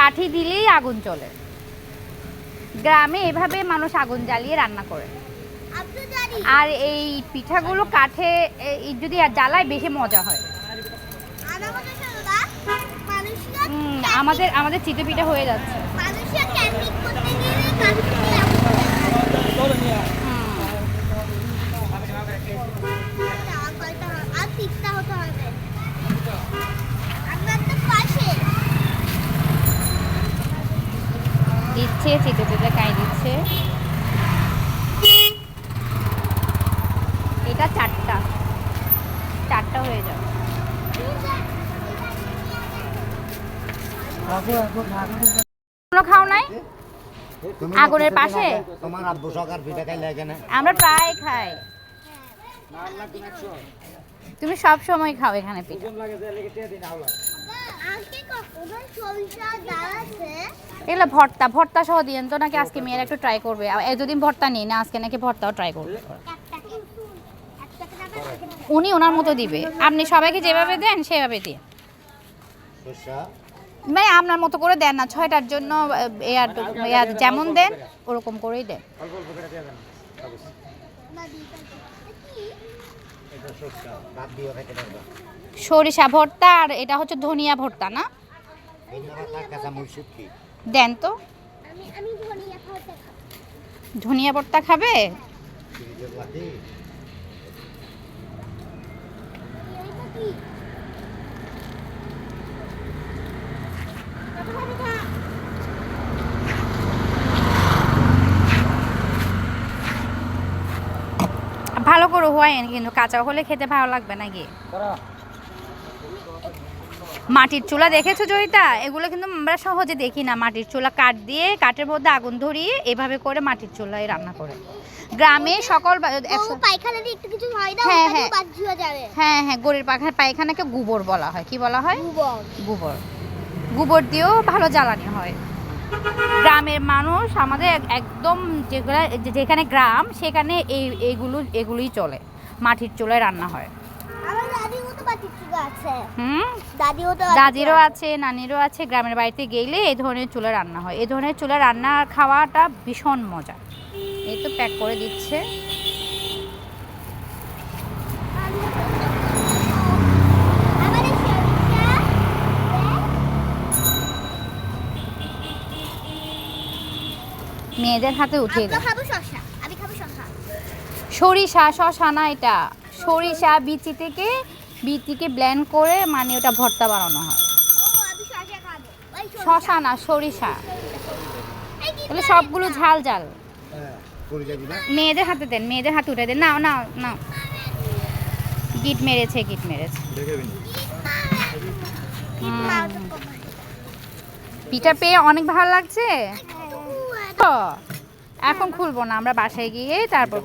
কাঠি দিলেই আগুন চলে। গ্রামে এভাবে মানুষ আগুন জ্বালিয়ে রান্না করে। আর এই পিঠাগুলো কাঠে যদি আর জ্বালায় বেশি মজা হয়। আমাদের আমাদের চিতে পিঠা হয়ে যাচ্ছে। দিচ্ছে চিতে পিঠা কাই দিচ্ছে। এটা চারটা। চারটা হয়ে যাবে। কোনো খাও নাই? আগুনের পাশে? তোমার আব্বু সকার পিঠা খাইলে এখানে? আমরা প্রায় খাই। তুমি সব সময় খাও এখানে পিঠা। এগুলো ভর্তা ভর্তা সহ দিয়েন তো নাকি আজকে মেয়েরা একটু ট্রাই করবে। এতদিন ভর্তা নেই না আজকে নাকি ভর্তাও ট্রাই করবে। উনি ওনার মতো দিবে। আপনি সবাইকে যেভাবে দেন সেভাবে দিয়ে মানে আপনার মতো করে দেন না ছয়টার জন্য যেমন দেন ওরকম করেই দেন। সরিষা ভর্তা আর এটা হচ্ছে ধনিয়া ভর্তা না? দেন তো। আমি ধনিয়া ভর্তা খাবে। ভালো করে হওয়াইন কিন্তু কাঁচা হলে খেতে ভালো লাগবে নাকি? মাটির চুলা দেখেছ জয়িতা? এগুলো কিন্তু আমরা সহজে দেখি না। মাটির চুলা কাঠ দিয়ে কাঠের মধ্যে আগুন ধরিয়ে এভাবে করে মাটির চুলায় রান্না করে। গ্রামে সকল হয় হ্যাঁ, হ্যাঁ। হ্যাঁ গরুর পাখা পায়খানাকে গোবর বলা হয়। কি বলা হয়? গোবর। গোবর। গোবর দিয়েও ভালো জ্বালানি হয়। গ্রামের মানুষ আমাদের একদম যেগুলো যেখানে গ্রাম সেখানে এই এগুলো এগুলোই চলে। মাটির চুলায় রান্না হয় আমার দাদিও তো বাটির চুলা আছে হুম দাদিও তো দাদিরও আছে নানিরও আছে গ্রামের বাড়িতে গেলে এই ধরনের চুলা রান্না হয়। এই ধরনের চুলা রান্না খাওয়াটা ভীষণ মজা। এই তো প্যাক করে দিচ্ছে। মেয়েদের হাতে উঠিয়ে আমি সরিষা শশা না এটা। সরিষা বিচি থেকে বিচিকে ব্লেন্ড করে মানে ওটা ভর্তা বানানো হয়। শশা না, সরিষা। তাহলে সবগুলো ঝাল ঝাল। মেয়েদের হাতে দেন, মেয়েদের হাতে উঠে দেন। নাও নাও নাও। গিট মেরেছে গিট মেরেছে। পিঠা পেয়ে অনেক ভালো লাগছে? এখন খুলবো না, আমরা বাসায় গিয়ে তারপর